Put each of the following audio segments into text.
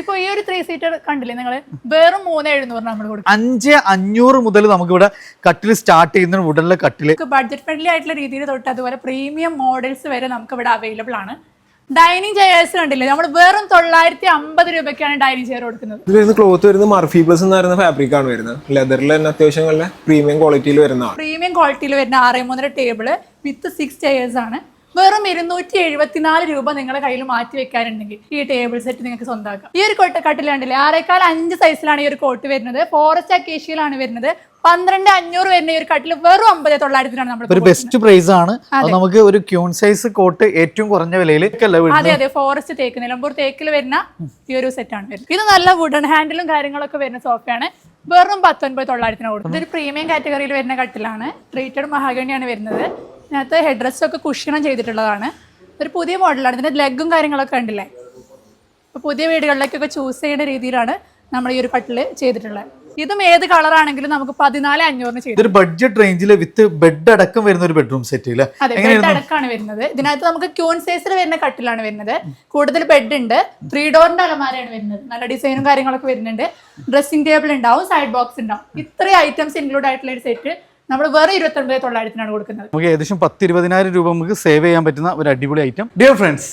ഇപ്പൊ ഈ ഒരു ത്രീ സീറ്റർ കണ്ടില്ലേ നിങ്ങൾ വെറും മൂന്ന് എഴുന്നൂറ് നമ്മൾ കൊടുക്കും അഞ്ച് അഞ്ഞൂറ് മുതൽ നമുക്ക് ഇവിടെ കട്ടിൽ സ്റ്റാർട്ട് ചെയ്യുന്ന ഉടനെ കട്ടിൽ ബഡ്ജറ്റ് ഫ്രണ്ട്ലി ആയിട്ടുള്ള രീതിയിൽ തൊട്ട് അതുപോലെ പ്രീമിയം മോഡൽസ് വരെ നമുക്ക് ഇവിടെ അവൈലബിൾ ആണ്. ഡൈനിങ് ചെയർസ് കണ്ടില്ലേ? നമ്മൾ വെറും തൊള്ളായിരത്തി അമ്പത് രൂപയ്ക്കാണ് ഡൈനിങ് ചെയർ കൊടുക്കുന്നത്. ഇതിൽ വരുന്ന ക്ലോത്ത് വരുന്നത് മർഫി പ്ലസ് എന്ന് പറയുന്ന ഫാബ്രിക് ആണ് വരുന്നത്. ലെതറിൽ തന്നെ അത്യാവശ്യം നല്ല പ്രീമിയം ക്വാളിറ്റിയിൽ വരുന്ന പ്രീമിയം ക്വാളിറ്റിയിൽ വരുന്ന ആറേ മൂന്നര ടേബിൾ വിത്ത് സിക്സ് ചെയേഴ്സ് ആണ്. വെറും ഇരുന്നൂറ്റി എഴുപത്തിനാല് രൂപ നിങ്ങളുടെ കയ്യിൽ മാറ്റി വെക്കാനുണ്ടെങ്കിൽ ഈ ടേബിൾ സെറ്റ് നിങ്ങൾക്ക് സ്വന്തമാക്കാം ഈ ഒരു കൊട്ട കട്ടിൽ ആറേക്കാൽ ആറേക്കാൾ അഞ്ച് സൈസിലാണ് ഈ ഒരു കോട്ട് വരുന്നത്. ഫോറസ്റ്റ് അക്കേഷ്യയിലാണ് വരുന്നത്. പന്ത്രണ്ട് അഞ്ഞൂറ് വരുന്ന ഈ ഒരു കട്ടിൽ വെറും അമ്പത് തൊള്ളായിരത്തിനാണ് നമ്മൾ ബെസ്റ്റ് പ്രൈസ് ആണ്. നമുക്ക് ഒരു ക്യൂൺ സൈസ് കോട്ട് ഏറ്റവും കുറഞ്ഞ വിലയിൽ അതെ അതെ. ഫോറസ്റ്റ് തേക്ക് നിലമ്പൂർ തേക്കിൽ വരുന്ന ഈ ഒരു സെറ്റ് ആണ് ഇത് നല്ല വുഡൺ ഹാൻഡിലും കാര്യങ്ങളൊക്കെ വരുന്ന സോഫയാണ് വെറും പത്തൊൻപത് തൊള്ളായിരത്തിനാണ് കൊടുക്കുന്നത്. ഇതൊരു പ്രീമിയം കാറ്റഗറിയിൽ വരുന്ന കട്ടിലാണ് ട്രീറ്റഡ് മഹാഗണിയാണ് വരുന്നത്. ഇതിനകത്ത് ഹെഡ് ഒക്കെ കുഷണം ചെയ്തിട്ടുള്ളതാണ്. ഒരു പുതിയ മോഡലാണ്. ഇതിന്റെ ലെഗും കാര്യങ്ങളൊക്കെ ഉണ്ടല്ലേ അപ്പോൾ പുതിയ വീടുകളിലേക്കൊക്കെ ചൂസ് ചെയ്യുന്ന രീതിയിലാണ് നമ്മൾ ഈ ഒരു പട്ടിൽ ചെയ്തിട്ടുള്ളത്. ഇതും ഏത് കളർ ആണെങ്കിലും നമുക്ക് പതിനാല് അഞ്ഞൂറിന് ചെയ്തു ബഡ്ജറ്റ് റേഞ്ചിൽ വിത്ത് ബെഡ് അടക്കം വരുന്ന ഒരു ബെഡ്റൂം സെറ്റ് അതെ ബെഡ് അടക്കമാണ് വരുന്നത്. ഇതിനകത്ത് നമുക്ക് ക്യൂൺ സൈസിൽ വരുന്ന കട്ടിലാണ് വരുന്നത്. കൂടുതൽ ബെഡ് ഉണ്ട്. ത്രീ ഡോറിന്റെ അലമാരയാണ് വരുന്നത്. നല്ല ഡിസൈനും കാര്യങ്ങളൊക്കെ വരുന്നുണ്ട്. ഡ്രസ്സിംഗ് ടേബിൾ ഉണ്ടാവും സൈഡ് ബോക്സ് ഉണ്ടാവും. ഇത്രയും ഐറ്റംസ് ഇൻക്ലൂഡ് ആയിട്ടുള്ള ഒരു സെറ്റ് നമ്മൾ വെറും ഇരുപത്തൊൻപത് തൊള്ളായിരത്തിനാണ് കൊടുക്കുന്നത്. നമുക്ക് ഏകദേശം പത്ത് ഇരുപതിനായിരം രൂപ നമുക്ക് സേവ് ചെയ്യാൻ പറ്റുന്ന ഒരു അടിപൊളി ഐറ്റം ഡിയർ ഫ്രണ്ട്സ്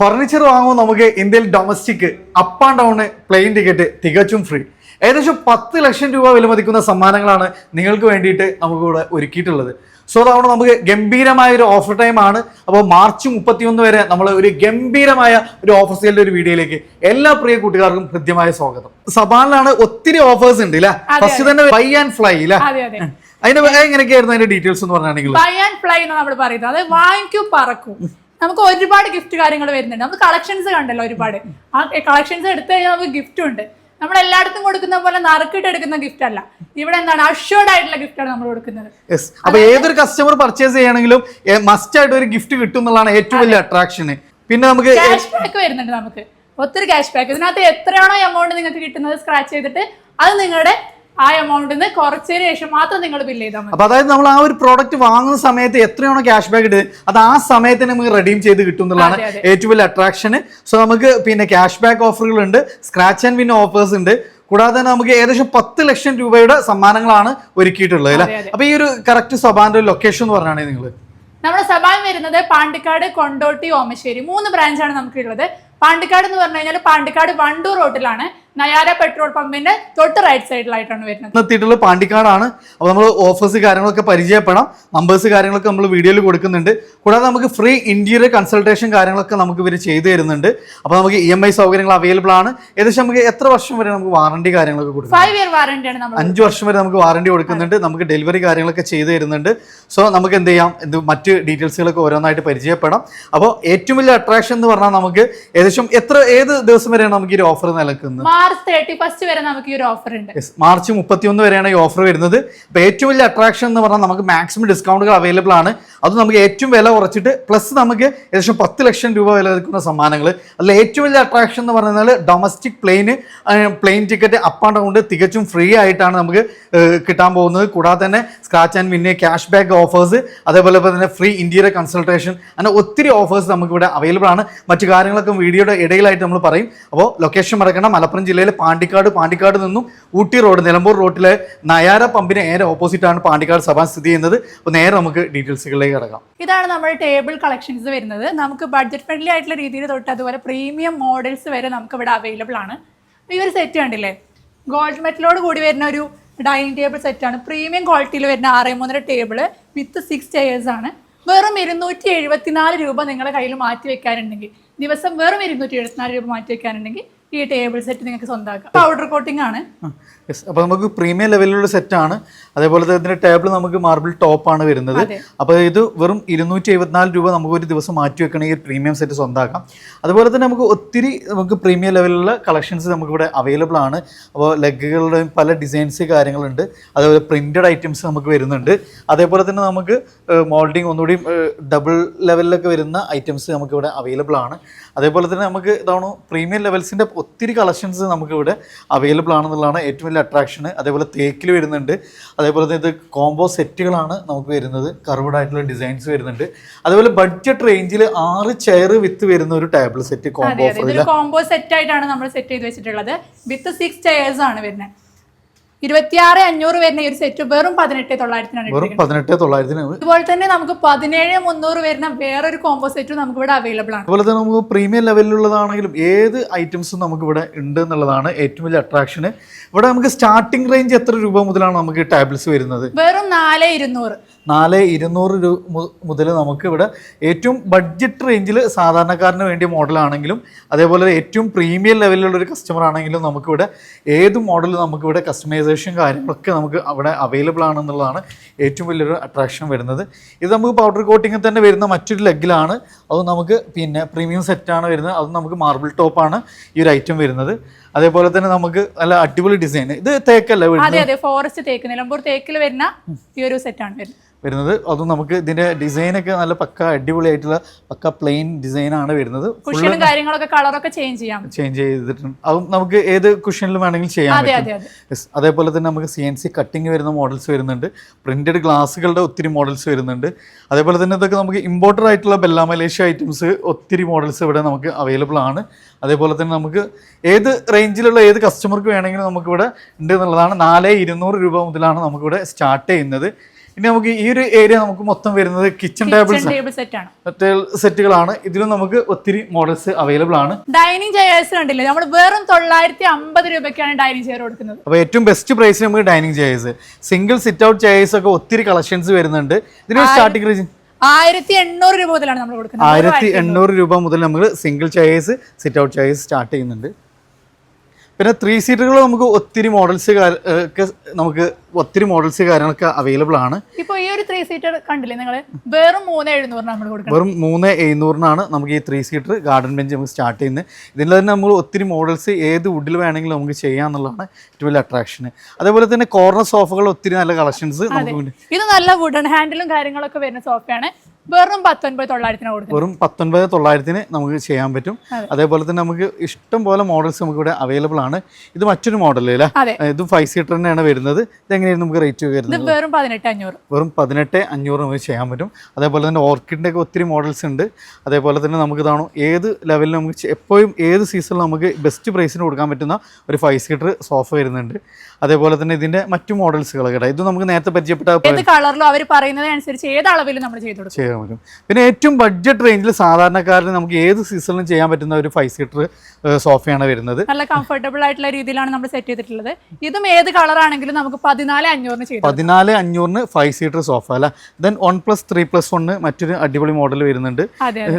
ഫർണിച്ചർ വാങ്ങുമ്പോൾ നമുക്ക് ഇന്ത്യയിൽ domestic up and down plane ticket തികച്ചും ഫ്രീ ഏകദേശം പത്ത് ലക്ഷം രൂപ വിലമതിക്കുന്ന സമ്മാനങ്ങളാണ് നിങ്ങൾക്ക് വേണ്ടിയിട്ട് നമുക്ക് ഇവിടെ ഒരുക്കിയിട്ടുള്ളത്. സോ അതുകൊണ്ട് നമുക്ക് ഗംഭീരമായ ഒരു ഓഫർ ടൈം ആണ്. അപ്പോൾ മാർച്ച് മുപ്പത്തിയൊന്ന് വരെ നമ്മൾ ഒരു ഗംഭീരമായ ഒരു ഓഫർ സെയിലിന്റെ ഒരു വീഡിയോയിലേക്ക് എല്ലാ പ്രിയ കൂട്ടുകാർക്കും ഹൃദ്യമായ സ്വാഗതം. സബാനിലാണ് ഒത്തിരി ഓഫേഴ്സ് ഉണ്ട് ഇല്ല? ഫസ്റ്റ് തന്നെ ബൈ ആൻഡ് ഫ്ലൈ ഇല്ല? അതിന്റെ എങ്ങനെയൊക്കെയായിരുന്നു അതിന്റെ ഡീറ്റെയിൽസ് എന്ന് പറഞ്ഞാണെങ്കിൽ ബൈ ആൻഡ് ഫ്ലൈ എന്ന് നമ്മൾ പറയുന്നത്. അത് വാങ്ങിക്കും പറക്കും. നമുക്ക് ഒരുപാട് ഗിഫ്റ്റ് കാര്യങ്ങൾ വരുന്നുണ്ട്. നമുക്ക് കളക്ഷൻസ് കണ്ടല്ലോ ഒരുപാട്. ആ കളക്ഷൻസ് എടുത്തു കഴിഞ്ഞാൽ നമുക്ക് ഗിഫ്റ്റും ഉണ്ട്. നമ്മൾ എല്ലായിടത്തും കൊടുക്കുന്ന പോലെ നറുക്കിട്ട് എടുക്കുന്ന ഗിഫ്റ്റ് അല്ല. ഇവിടെ എന്താണ്? അഷ്വേർഡ് ആയിട്ടുള്ള ഗിഫ്റ്റ് ആണ് നമ്മൾ കൊടുക്കുന്നത്. അപ്പൊ ഏതൊരു കസ്റ്റമർ പർച്ചേസ് ചെയ്യണമെങ്കിലും മസ്റ്റ് ആയിട്ട് ഒരു ഗിഫ്റ്റ് കിട്ടും എന്നുള്ളതാണ് ഏറ്റവും വലിയ അട്രാക്ഷൻ പിന്നെ നമുക്ക് ക്യാഷ് ബാക്ക് വരുന്നുണ്ട് നമുക്ക്. ഒത്തിരി ക്യാഷ് ബാക്ക് ഇതിനകത്ത് എത്രയാണോ എമൗണ്ട് നിങ്ങൾക്ക് കിട്ടുന്നത് സ്ക്രാച്ച് ചെയ്തിട്ട് അത് നിങ്ങളുടെ ആ എമൗണ്ടിൽ നിന്ന് കുറച്ചതിന് ശേഷം മാത്രം നിങ്ങൾ ബില്ല് ചെയ്താൽ മതി. അപ്പൊ അതായത് നമ്മൾ ആ ഒരു പ്രോഡക്റ്റ് വാങ്ങുന്ന സമയത്ത് എത്രയാണോ ക്യാഷ് ബാക്ക് ഇടുന്നത് അത് ആ സമയത്ത് നമുക്ക് റെഡീം ചെയ്ത് കിട്ടും എന്നുള്ളതാണ്. ഏറ്റവും വലിയ അട്രാക്ഷൻ സോ നമുക്ക് പിന്നെ ക്യാഷ് ബാക്ക് ഓഫറുകൾ ഉണ്ട് സ്ക്രാച്ച് ആൻഡ് വിൻ ഓഫേഴ്സ് ഉണ്ട്. കൂടാതെ തന്നെ നമുക്ക് ഏകദേശം പത്ത് ലക്ഷം രൂപയുടെ സമ്മാനങ്ങളാണ് ഒരുക്കിയിട്ടുള്ളത് അല്ലേ. അപ്പൊ ഈ ഒരു കറക്റ്റ് സബാന്റെ ലൊക്കേഷൻ എന്ന് പറഞ്ഞാണേ നിങ്ങൾ നമ്മുടെ സഭാൻ വരുന്നത് പാണ്ടിക്കാട് കൊണ്ടോട്ടി ഓമശ്ശേരി. മൂന്ന് ബ്രാഞ്ചാണ് നമുക്കുള്ളത് പാണ്ടിക്കാട് എന്ന് പറഞ്ഞു കഴിഞ്ഞാൽ പാണ്ടിക്കാട് വണ്ടൂർ റോഡിലാണ് നയാര പെട്രോൾ പമ്പിന്റെ തൊട്ട് റൈറ്റ് സൈഡിലായിട്ടാണ് വരുന്നത്. എത്തിയിട്ടുള്ള പാണ്ടിക്കാടാണ്. അപ്പോൾ നമ്മൾ ഓഫേഴ്സ് കാര്യങ്ങളൊക്കെ പരിചയപ്പെടാം. നമ്പേഴ്സ് കാര്യങ്ങളൊക്കെ നമ്മൾ വീഡിയോയിൽ കൊടുക്കുന്നുണ്ട്. കൂടാതെ നമുക്ക് ഫ്രീ ഇന്റീരിയർ കൺസൾട്ടേഷൻ കാര്യങ്ങളൊക്കെ നമുക്ക് ഇവർ ചെയ്തു തരുന്നുണ്ട്. അപ്പോൾ നമുക്ക് ഇ എം ഐ സൗകര്യങ്ങൾ അവൈലബിൾ ആണ്. ഏകദേശം നമുക്ക് എത്ര വർഷം വരെ നമുക്ക് വാറണ്ടി കാര്യങ്ങളൊക്കെ കൊടുക്കും? ഫൈവ് ഇയർ വാറന്റിയാണ് നമ്മൾ അഞ്ച് വർഷം വരെ നമുക്ക് വാറണ്ടി കൊടുക്കുന്നുണ്ട്. നമുക്ക് ഡെലിവറി കാര്യങ്ങളൊക്കെ ചെയ്തു തരുന്നുണ്ട്. സോ നമുക്ക് എന്ത് ചെയ്യാം? എന്ത് മറ്റ് ഡീറ്റെയിൽസുകളൊക്കെ ഓരോന്നായിട്ട് പരിചയപ്പെടാം. അപ്പോൾ ഏറ്റവും വലിയ അട്രാക്ഷൻ എന്ന് പറഞ്ഞാൽ നമുക്ക് ഏകദേശം എത്ര ഏത് ദിവസം വരെയാണ് നമുക്ക് ഈ ഒരു ഓഫർ നിലക്കുന്നത്? മാർച്ച് തേർട്ടി ഫസ്റ്റ് വരെ നമുക്ക് ഈ ഒരു ഓഫർ ഉണ്ട്. മാർച്ച് മുപ്പത്തിയൊന്ന് വരെയാണ് ഈ ഓഫർ വരുന്നത്. അപ്പോൾ ഏറ്റവും വലിയ അട്രാക്ഷൻ എന്ന് പറഞ്ഞാൽ നമുക്ക് മാക്സിമം ഡിസ്കൗണ്ടുകൾ അവൈലബിൾ ആണ്. അത് നമുക്ക് ഏറ്റവും വില കുറച്ചിട്ട് പ്ലസ് നമുക്ക് ഏകദേശം പത്ത് ലക്ഷം രൂപ വില നിൽക്കുന്ന സമ്മാനങ്ങൾ അതിൽ ഏറ്റവും വലിയ അട്രാക്ഷൻ എന്ന് പറഞ്ഞാൽ domestic plane plane ticket up and down തികച്ചും ഫ്രീ ആയിട്ടാണ് നമുക്ക് കിട്ടാൻ പോകുന്നത്. കൂടാതെ തന്നെ scratch and win cash back offers അതേപോലെ തന്നെ ഫ്രീ ഇന്ത്യയുടെ കൺസൾട്ടേഷൻ അങ്ങനെ ഒത്തിരി ഓഫേഴ്സ് നമുക്കിവിടെ അവൈലബിൾ ആണ്. മറ്റു കാര്യങ്ങളൊക്കെ വീഡിയോയുടെ ഇടയിലായിട്ട് നമ്മൾ പറയും. അപ്പോൾ ലൊക്കേഷൻ മറക്കണം മലപ്പുറം ജില്ലയിലെ പാണ്ടിക്കാട് പാണ്ടിക്കാട് നിന്നും ഊട്ടി റോഡ് നിലമ്പൂർ റോഡിലെ നയാര പമ്പിന് നേരെ ഓപ്പോസിറ്റ് ആണ് പാണ്ടിക്കാട് സഭ സ്ഥിതി ചെയ്യുന്നത്. അപ്പോൾ നേരെ നമുക്ക് ഡീറ്റെയിൽസുകളിലേക്ക് കിടക്കാം. ഇതാണ് നമ്മുടെ ടേബിൾ കളക്ഷൻസ് വരുന്നത്. നമുക്ക് ബഡ്ജറ്റ് ഫ്രണ്ട്ലി ആയിട്ടുള്ള രീതിയിൽ തൊട്ട് അതുപോലെ പ്രീമിയം മോഡൽസ് വരെ നമുക്ക് ഇവിടെ അവൈലബിൾ ആണ്. ഈ ഒരു സെറ്റ് കണ്ടില്ലേ? ഗോൾഡ് മെറ്റലോട് കൂടി വരുന്ന ഒരു ഡൈനിങ് ടേബിൾ സെറ്റാണ് പ്രീമിയം ക്വാളിറ്റിയിൽ വരുന്ന ആറ് മൂന്നര ടേബിൾ വിത്ത് സിക്സ് ചെയേഴ്സ് ആണ്. വെറും ഇരുന്നൂറ്റി എഴുപത്തിനാല് രൂപ നിങ്ങളുടെ കയ്യിൽ മാറ്റി വെക്കാനുണ്ടെങ്കിൽ ദിവസം വെറും ഇരുന്നൂറ്റി എഴുപത്തിനാല് രൂപ മാറ്റി വെക്കാനുണ്ടെങ്കിൽ ഈ ടേബിൾ സെറ്റ് നിങ്ങൾക്ക് സ്വന്തമാക്കാം പൗഡർ കോട്ടിംഗ് ആണ്. അപ്പോൾ നമുക്ക് പ്രീമിയം ലെവലിലുള്ള സെറ്റ് ആണ്. അതേപോലെ തന്നെ ടേബിൾ നമുക്ക് മാർബിൾ ടോപ്പ് ആണ് വരുന്നത്. അപ്പോൾ ഇത് വെറും ഇരുന്നൂറ്റി എഴുപത്തിനാല് രൂപ നമുക്ക് ഒരു ദിവസം മാറ്റി വെക്കണമെങ്കിൽ പ്രീമിയം സെറ്റ് സ്വന്തമാക്കാം അതുപോലെ തന്നെ നമുക്ക് ഒത്തിരി നമുക്ക് പ്രീമിയം ലെവലിലുള്ള കളക്ഷൻസ് നമുക്ക് ഇവിടെ അവൈലബിൾ ആണ്. അപ്പോൾ ലെഗുകളുടെയും പല ഡിസൈൻസ് കാര്യങ്ങളുണ്ട്. അതേപോലെ പ്രിന്റഡ് ഐറ്റംസ് നമുക്ക് വരുന്നുണ്ട്. അതേപോലെ തന്നെ നമുക്ക് മോൾഡിംഗ് ഒന്നുകൂടി ഡബിൾ ലെവലിലൊക്കെ വരുന്ന ഐറ്റംസ് നമുക്ക് ഇവിടെ അവൈലബിൾ ആണ്. അതേപോലെ തന്നെ നമുക്ക് ഇതാണോ പ്രീമിയം ലെവൽസിന്റെ ഒത്തിരി കളക്ഷൻസ് നമുക്കിവിടെ അവൈലബിൾ ആണെന്നുള്ളതാണ് ഏറ്റവും വലിയ അട്രാക്ഷൻ അതേപോലെ തേക്കിൽ വരുന്നുണ്ട്. അതേപോലെ തന്നെ ഇത് കോംബോ സെറ്റുകളാണ് നമുക്ക് വരുന്നത്. കർവ്ഡ് ആയിട്ടുള്ള ഡിസൈൻസ് വരുന്നുണ്ട്. അതേപോലെ ബഡ്ജറ്റ് റേഞ്ചിൽ ആറ് ചെയർ വിത്ത് വരുന്ന ഒരു table set combo combo set ആയിട്ടാണ് നമ്മൾ സെറ്റ് ചെയ്ത് വെച്ചിട്ടുള്ളത്. വിത്ത് സിക്സ് ചെയർസ് ആണ് വരുന്നത്. ഇരുപത്തിയാറ് അഞ്ഞൂറ് വരുന്ന ഈ ഒരു സെറ്റ് വെറും പതിനെട്ട് തൊള്ളായിരത്തിനാണ് വെറും പതിനെട്ട് തൊള്ളായിരത്തിന് അതുപോലെ തന്നെ നമുക്ക് പതിനേഴ് മുന്നൂറ് വരുന്ന വേറൊരു കോംബോ സെറ്റും നമുക്ക് ഇവിടെ അവൈലബിൾ ആണ്. അതുപോലെ തന്നെ നമുക്ക് പ്രീമിയം ലെവലിലുള്ളതാണെങ്കിലും ഏത് ഐറ്റംസും നമുക്ക് ഇവിടെ ഉണ്ട് എന്നുള്ളതാണ് ഏറ്റവും വലിയ അട്രാക്ഷൻ ഇവിടെ നമുക്ക് സ്റ്റാർട്ടിംഗ് റേഞ്ച് എത്ര രൂപ മുതലാണ് നമുക്ക് ടാബ്ലറ്റ്സ് വരുന്നത്? വെറും നാല് ഇരുന്നൂറ്. നാല് ഇരുന്നൂറ് രൂപ മുതൽ നമുക്ക് ഇവിടെ ഏറ്റവും ബഡ്ജറ്റ് റേഞ്ചിൽ സാധാരണക്കാരന് വേണ്ടിയ മോഡലാണെങ്കിലും അതേപോലെ ഏറ്റവും പ്രീമിയം ലെവലിലുള്ള ഒരു കസ്റ്റമർ ആണെങ്കിലും നമുക്കിവിടെ ഏത് മോഡൽ നമുക്കിവിടെ കസ്റ്റമൈസേഷൻ കാര്യങ്ങളൊക്കെ നമുക്ക് അവിടെ അവൈലബിൾ ആണെന്നുള്ളതാണ് ഏറ്റവും വലിയൊരു അട്രാക്ഷൻ വരുന്നത്. ഇത് നമുക്ക് പൗഡർ കോട്ടിങ്ങിൽ തന്നെ വരുന്ന മറ്റൊരു ലെഗിലാണ് അത് നമുക്ക് പിന്നെ പ്രീമിയം സെറ്റാണ് വരുന്നത്. അത് നമുക്ക് മാർബിൾ ടോപ്പാണ് ഈ ഒരു ഐറ്റം വരുന്നത്. അതേപോലെ തന്നെ നമുക്ക് നല്ല അടിപൊളി ഡിസൈൻ ഇത് തേക്കല്ല വരുന്നത്? അതെ അതെ ഫോറസ്റ്റ് തേക്ക് നിലമ്പൂർ തേക്കിൽ വരുന്ന ഈ ഒരു സെറ്റാണ് വരുന്നത്. വരുന്നത്. അതും നമുക്ക് ഇതിന്റെ ഡിസൈനൊക്കെ നല്ല പക്ക അടിപൊളിയായിട്ടുള്ള പക്ക പ്ലെയിൻ ഡിസൈനാണ് വരുന്നത്. കുഷ്യനും കാര്യങ്ങളൊക്കെ കളറൊക്കെ ചേഞ്ച് ചെയ്യാം. ചേഞ്ച് ചെയ്തിട്ടുണ്ട്. അതും നമുക്ക് ഏത് കുഷനിലും വേണമെങ്കിലും ചെയ്യാൻ പറ്റും. അതേപോലെ തന്നെ നമുക്ക് സി എൻ സി കട്ടിങ് വരുന്ന മോഡൽസ് വരുന്നുണ്ട്. പ്രിന്റഡ് ഗ്ലാസുകളുടെ ഒത്തിരി മോഡൽസ് വരുന്നുണ്ട്. അതേപോലെ തന്നെ ഇതൊക്കെ നമുക്ക് ഇമ്പോർട്ടഡ് ആയിട്ടുള്ള ബെല്ല മലേഷ്യ ഐറ്റംസ് ഒത്തിരി മോഡൽസ് ഇവിടെ നമുക്ക് അവൈലബിൾ ആണ്. അതേപോലെ തന്നെ നമുക്ക് ഏത് റേഞ്ചിലുള്ള ഏത് കസ്റ്റമർക്ക് വേണമെങ്കിലും നമുക്കിവിടെ ഉണ്ട് എന്നുള്ളതാണ്. നാല് ഇരുന്നൂറ് രൂപ മുതലാണ് നമുക്കിവിടെ സ്റ്റാർട്ട് ചെയ്യുന്നത്. ഇനി നമുക്ക് ഈ ഒരു ഏരിയ നമുക്ക് മൊത്തം വരുന്നത് കിച്ചൺ ടേബിൾസ് ടേബിൾ സെറ്റ് ആണ്. മറ്റേ സെറ്റുകളാണ് ഇതിലും നമുക്ക് ഒത്തിരി മോഡൽസ് അവൈലബിൾ ആണ്. ഡൈനിങ് ചെയേഴ്സ് കണ്ടില്ലേ? നമ്മൾ വെറും തൊള്ളായിരത്തി അമ്പത് രൂപയ്ക്കാണ് ഡൈനിങ് ചെയർ കൊടുക്കുന്നത്. അപ്പോൾ ഏറ്റവും ബെസ്റ്റ് പ്രൈസ് നമുക്ക് dining chairs single sit out chairs ഒക്കെ ഒത്തിരി കളക്ഷൻസ് വരുന്നുണ്ട്. ഇതിന് സ്റ്റാർട്ടിംഗ് റേഞ്ച് ആയിരത്തി എണ്ണൂറ് രൂപ മുതലാണ് നമ്മൾ കൊടുക്കുന്നത്. ആയിരത്തി എണ്ണൂറ് രൂപ മുതൽ നമ്മൾ single chairs sit out chairs start ചെയ്യുന്നുണ്ട്. പിന്നെ ത്രീ സീറ്ററുകൾ നമുക്ക് ഒത്തിരി മോഡൽസ് ഒക്കെ നമുക്ക് ഒത്തിരി മോഡൽസ് കാര്യങ്ങളൊക്കെ അവൈലബിൾ ആണ്. ഇപ്പൊ ഈ ഒരു ത്രീ സീറ്റർ കണ്ടില്ലേ നിങ്ങൾ വെറും മൂന്ന് എഴുന്നൂറിനാണ് നമ്മൾ കൊടുക്കുന്നത് വെറും മൂന്ന് എഴുന്നൂറിനാണ് നമുക്ക് ഈ ത്രീ സീറ്റർ ഗാർഡൻ ബെഞ്ച് നമുക്ക് സ്റ്റാർട്ട് ചെയ്യുന്നത്. ഇതിൽ തന്നെ നമ്മൾ ഒത്തിരി മോഡൽസ് ഏത് വുഡിൽ വേണമെങ്കിലും നമുക്ക് ചെയ്യാന്നുള്ളതാണ് ഏറ്റവും വലിയ അട്രാക്ഷൻ അതേപോലെ തന്നെ കോർണർ സോഫകൾ ഒത്തിരി നല്ല കളക്ഷൻസ് നമുക്ക് ഇത് നല്ല വുഡൻ ഹാൻഡിലും കാര്യങ്ങളൊക്കെ വരുന്ന സോഫയാണ് വെറും പത്തൊൻപത് തൊള്ളായിരത്തിനാണ് കൊടുക്കുന്നത്. വെറും പത്തൊൻപത് തൊള്ളായിരത്തിന് നമുക്ക് ചെയ്യാൻ പറ്റും. അതേപോലെ തന്നെ നമുക്ക് ഇഷ്ടം പോലെ മോഡൽസ് നമുക്ക് ഇവിടെ അവൈലബിൾ ആണ്. ഇത് മറ്റൊരു മോഡൽ അല്ലേ? ഇത് ഫൈവ് സീറ്റർ തന്നെയാണ് വരുന്നത്. ഇതെങ്ങനെയാണ് നമുക്ക് റേറ്റ് വരുന്നത്? വെറും പതിനെട്ട് അഞ്ഞൂറ്. വെറും പതിനെട്ട് അഞ്ഞൂറ് നമുക്ക് ചെയ്യാൻ പറ്റും. അതേപോലെ തന്നെ ഓർക്കിഡിന്റെ ഒക്കെ ഒത്തിരി മോഡൽസ് ഉണ്ട്. അതേപോലെ തന്നെ നമുക്ക് ഇതാണോ ഏത് ലെവലിൽ നമുക്ക് എപ്പോഴും ഏത് സീസണിൽ നമുക്ക് ബെസ്റ്റ് പ്രൈസിന് കൊടുക്കാൻ പറ്റുന്ന ഒരു ഫൈവ് സീറ്റർ സോഫ വരുന്നുണ്ട്. അതേപോലെ തന്നെ ഇതിന്റെ മറ്റു മോഡൽസുകൾ കേട്ടോ. ഇത് നമുക്ക് നേരത്തെ പരിചയപ്പെട്ട ഏത് കളറിലും അവർ പറയുന്നത് അനുസരിച്ച് ഏത് അളവിലും നമ്മൾ ചെയ്തു ചെയ്യാൻ പറ്റും. പിന്നെ ഏറ്റവും ബഡ്ജറ്റ് റേഞ്ചിൽ സാധാരണക്കാരന് നമുക്ക് ഏത് സീസണിലും ചെയ്യാൻ പറ്റുന്ന ഒരു ഫൈവ് സീറ്റർ സോഫയാണ് വരുന്നത്. നല്ല കംഫർട്ടബിൾ ആയിട്ടുള്ള രീതിയിലാണ് നമ്മൾ സെറ്റ് ചെയ്തിട്ടുള്ളത്. ഇതും ഏത് കളറാണെങ്കിലും നമുക്ക് പതിനാല് അഞ്ഞൂറിന് ചെയ്തു പതിനാല് അഞ്ഞൂറിന് ഫൈവ് സീറ്റർ സോഫ അല്ല? Then one plus three plus one മറ്റൊരു അടിപൊളി മോഡൽ വരുന്നുണ്ട്.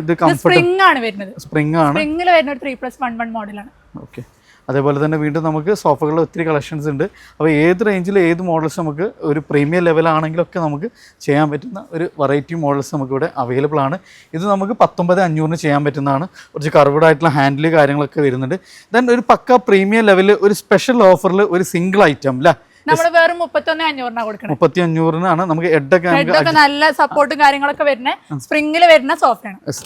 ഇത് കംഫർട്ട് സ്പ്രിംഗ് ആണ് വരുന്നത്. സ്പ്രിംഗ് ആണ്. സ്പ്രിംഗിൽ വരുന്ന ത്രീ പ്ലസ് വൺ വൺ മോഡലാണ് ഓക്കെ അതേപോലെ തന്നെ വീണ്ടും നമുക്ക് സോഫകളിൽ ഒത്തിരി കളക്ഷൻസ് ഉണ്ട്. അപ്പോൾ ഏത് റേഞ്ചിൽ ഏത് മോഡൽസ് നമുക്ക് ഒരു പ്രീമിയം ലെവലാണെങ്കിലൊക്കെ നമുക്ക് ചെയ്യാൻ പറ്റുന്ന ഒരു വെറൈറ്റി മോഡൽസ് നമുക്ക് ഇവിടെ അവൈലബിൾ ആണ്. ഇത് നമുക്ക് പത്തൊമ്പത് അഞ്ഞൂറിന് ചെയ്യാൻ പറ്റുന്നതാണ്. കുറച്ച് കർവ്ഡ് ആയിട്ടുള്ള ഹാൻഡിൽ കാര്യങ്ങളൊക്കെ വരുന്നുണ്ട്. ദെൻ ഒരു പക്ക പ്രീമിയം ലെവലിൽ ഒരു സ്പെഷ്യൽ ഓഫറിൽ ഒരു സിംഗിൾ ഐറ്റം അല്ലേ നമ്മൾ വെറും മുപ്പത്തൊന്ന് അഞ്ഞൂറിനാണ് കൊടുക്കുന്നത് മുപ്പത്തി അഞ്ഞൂറിനാണ് നമുക്ക് ഹെഡൊക്കെ നല്ല സപ്പോർട്ടും കാര്യങ്ങളൊക്കെ വരുന്ന സ്പ്രിംഗിൽ വരുന്ന